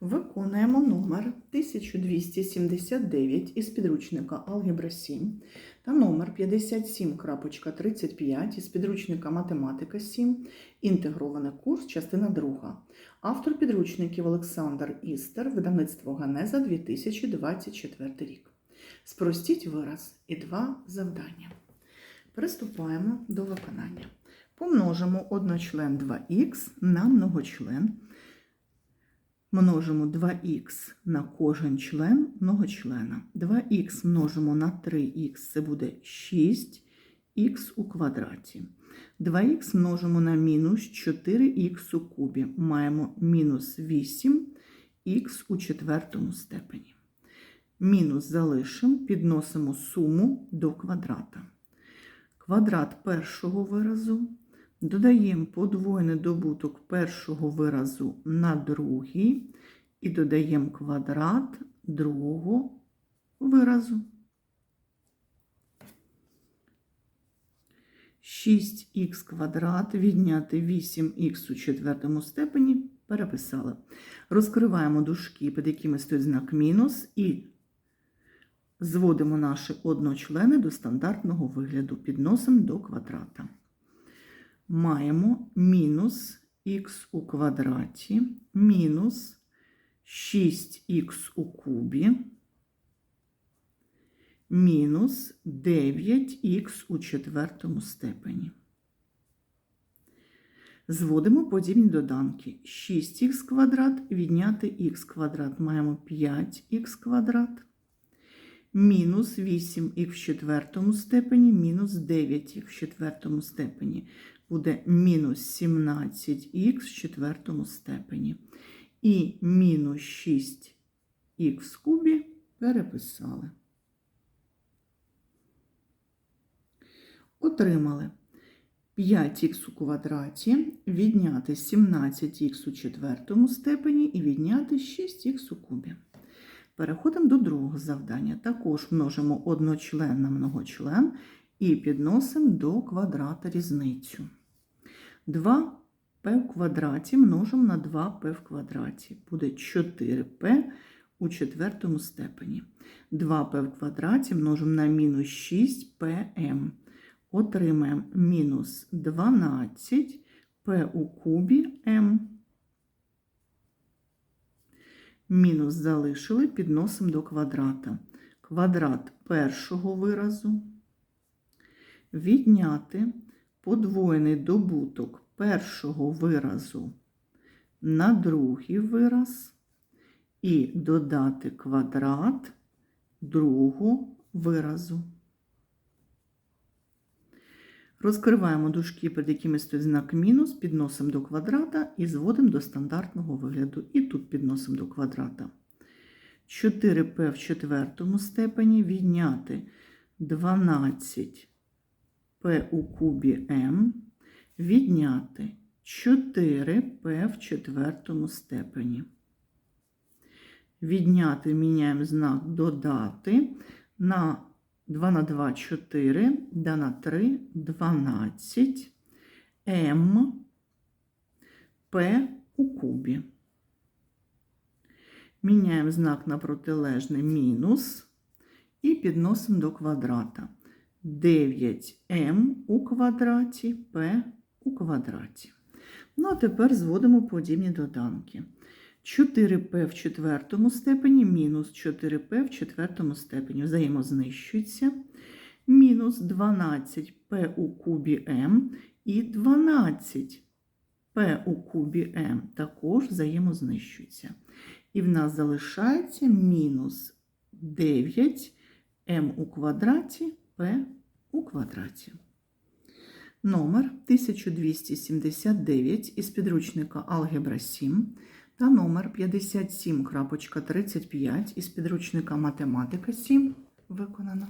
Виконуємо номер 1279 із підручника Алгебра 7 та номер 57.35 із підручника Математика 7, інтегрований курс, частина 2. Автор підручників Олександр Істер, видавництво Ганеза 2024 рік. Спростіть вираз і два завдання. Приступаємо до виконання. Помножимо одночлен 2х на многочлен. Множимо 2х на кожен член многочлена. 2х множимо на 3х, це буде 6х у квадраті. 2х множимо на мінус 4х у кубі. Маємо мінус 8х у четвертому степені. Мінус залишимо, підносимо суму до квадрата. Квадрат першого виразу Додаємо подвоєний добуток першого виразу на другий і додаємо квадрат другого виразу. 6х квадрат відняти 8х у четвертому степені переписали. Розкриваємо дужки, під якими стоїть знак мінус, і зводимо наші одночлени до стандартного вигляду, підносимо до квадрата маємо мінус х у квадраті, мінус 6х у кубі, мінус 9х у четвертому степені. Зводимо подібні доданки. 6х квадрат відняти х квадрат. Маємо 5х квадрат. Мінус 8х в четвертому степені, мінус 9х в четвертому степені буде мінус 17х в четвертому степені. І мінус 6х в кубі переписали. Отримали 5х у квадраті, відняти 17х у четвертому степені і відняти 6х у кубі. Переходимо до другого завдання. Також множимо одночлен на многочлен і підносимо до квадрата різницю. 2p в квадраті множимо на 2p в квадраті. Буде 4p у четвертому степені. 2p в квадраті множимо на мінус 6pm. Отримаємо мінус 12 p у кубі m. Мінус залишили, підносимо до квадрата. Квадрат першого виразу. Відняти подвоєний добуток першого виразу на другий вираз і додати квадрат другого виразу. Розкриваємо дужки, під якими стоїть знак мінус, підносимо до квадрата і зводимо до стандартного вигляду. І тут підносимо до квадрата. 4p в четвертому степені відняти 12 p у кубі m відняти 4p в четвертому степені. Відняти міняємо знак додати на 2 на 2 4, да на 3 12 m p у кубі. Міняємо знак на протилежний мінус і підносимо до квадрата. 9m у квадраті p у квадраті. Ну, а тепер зводимо подібні доданки. 4p в четвертому степені мінус 4p в четвертому степені взаємознищується. Мінус 12p у кубі m і 12p у кубі m також взаємознищуються. І в нас залишається мінус 9m у квадраті p у квадраті. Номер 1279 із підручника Алгебра 7 та номер 57.35 із підручника Математика 7 виконано.